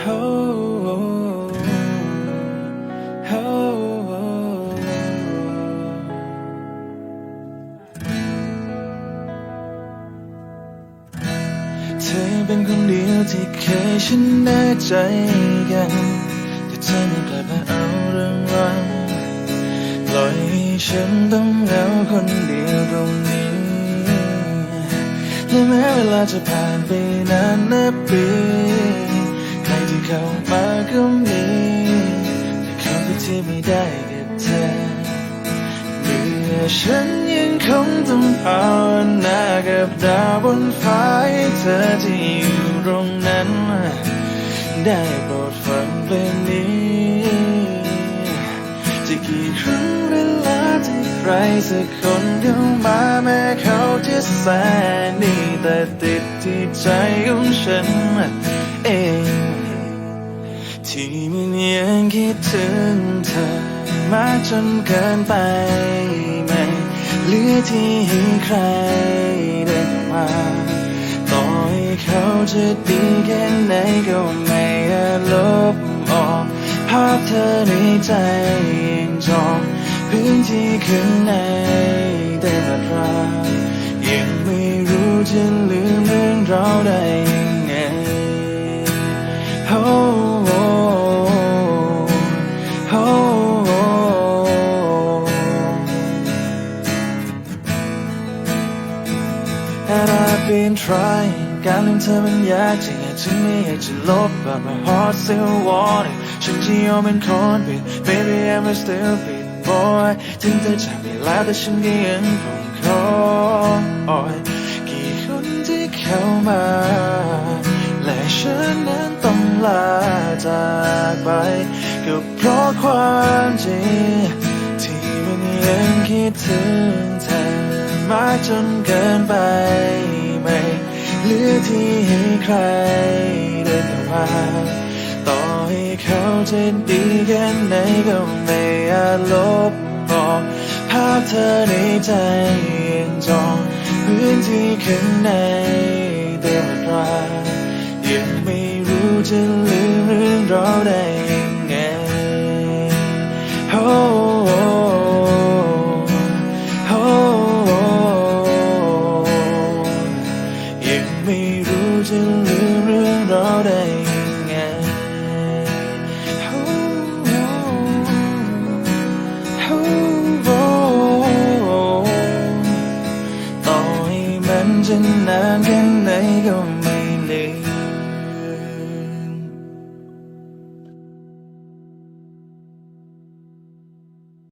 เธอเป็นคนเดียวที่เคยชนะใจกันแต่เธอไม่กลับมาเอาเรื่องรังปล่อยให้ฉันต้องเหงาคนเดียวตรงนี้และแม้เวลาจะผ่านไปนานนับปี เข้ามาก็มีแต่เขาที่ไม่ได้กับเธอเมื่อฉันยังคงต้องภาวนากับดาวบนฟ้าให้เธอที่อยู่ตรงนั้น ได้โปรดฟังเพลงนี้จะกี่ครั้งเวลาที่ใครสักคนเข้ามาแม้เขาจะแสนดีแต่ติดที่ใจของฉันเอง ที่มันยังคิดถึงเธอมากจนเกินไปไหมเหลือที่ให้ใครได้มาต่อให้เขาจะดีแค่ไหนก็ไม่อาจลบออกภาพเธอในใจยังจองพื้นที่ข้างในได้มาตรายังไม่รู้จะลื And I've been trying การลืมเธอมันยากจริงฉันไม่อยากจะลบ but my heart still want it ฉันจะยอมเป็นคนผิด baby I'm a stupid boy ถึงเธอจะไม่แล้วแต่ฉันก็ยังคงคอยกี่คนที่เข้ามา และฉันนั้นต้องลาจากไปก็เพราะความจริงที่มันยังคิดถึงเธอ มากจนเกินไปไม่เหลือที่ให้ใครเดินมาต่อให้เขาจะดีแค่ไหนก็ไม่อาจลบออกภาพเธอในใจยังจองพื้นที่ข้างในเดิมรายังไม่รู้จะลืมเรื่องเราได้ ไม่รู้จะลืมเรื่องเราได้ยั